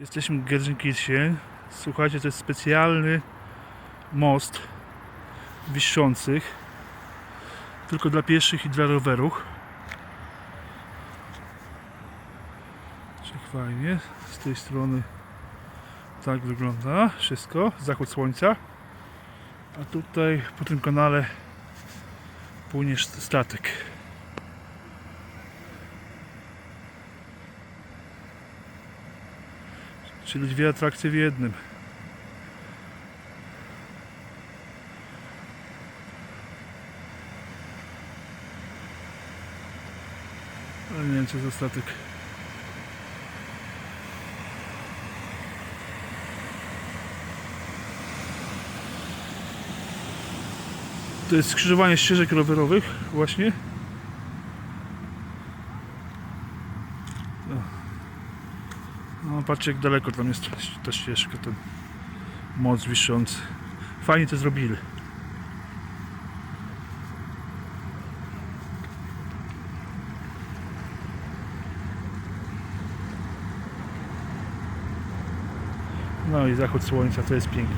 Jesteśmy w Gelsenkirchen. Słuchajcie, to jest specjalny most wiszących. Tylko dla pieszych i dla rowerów. Czy fajnie. Z tej strony tak wygląda wszystko. Zachód słońca. A tutaj po tym kanale płynie statek. Czyli dwie atrakcje w jednym. Ale nie wiem co za statek. To jest skrzyżowanie ścieżek rowerowych właśnie. No patrzcie jak daleko tam jest ta- ścieżka, ten most wiszący. Fajnie to zrobili. No i zachód słońca to jest pięknie.